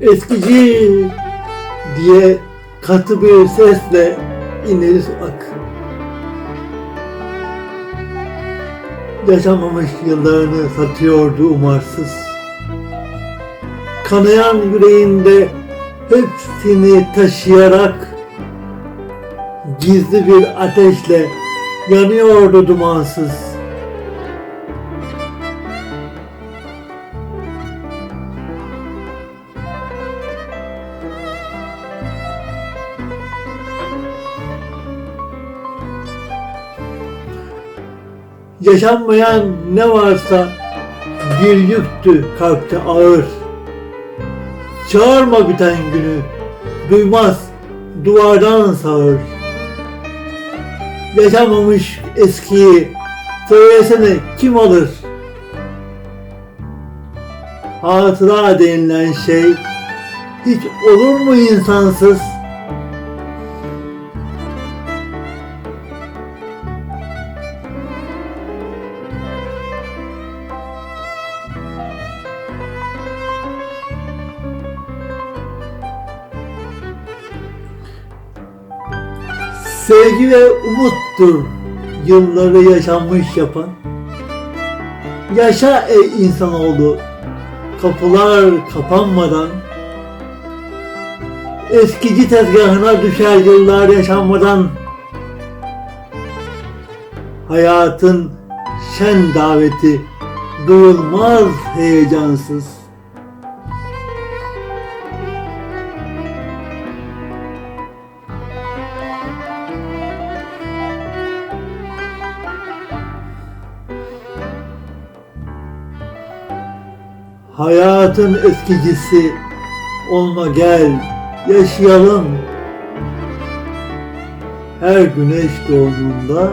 Eskici diye katı bir sesle ineri sokak. Yaşamamış yıllarını satıyordu umarsız. Kanayan yüreğinde hepsini taşıyarak gizli bir ateşle yanıyordu dumansız. Yaşanmayan ne varsa bir yüktü kalpte ağır. Çağırma biten günü, duymaz duvardan sağır. Yaşanmamış eskiyi, söylesene kim alır? Hatıra denilen şey hiç olur mu insansız? Sevgi ve umuttur yılları yaşanmış yapan. Yaşa ey insanoğlu, kapılar kapanmadan. Eskici tezgahına düşer yıllar yaşanmadan. Hayatın şen daveti duyulmaz heyecansız. Hayatın eskicisi olma gel yaşayalım. Her güneş doğumunda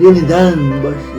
yeniden başlayalım.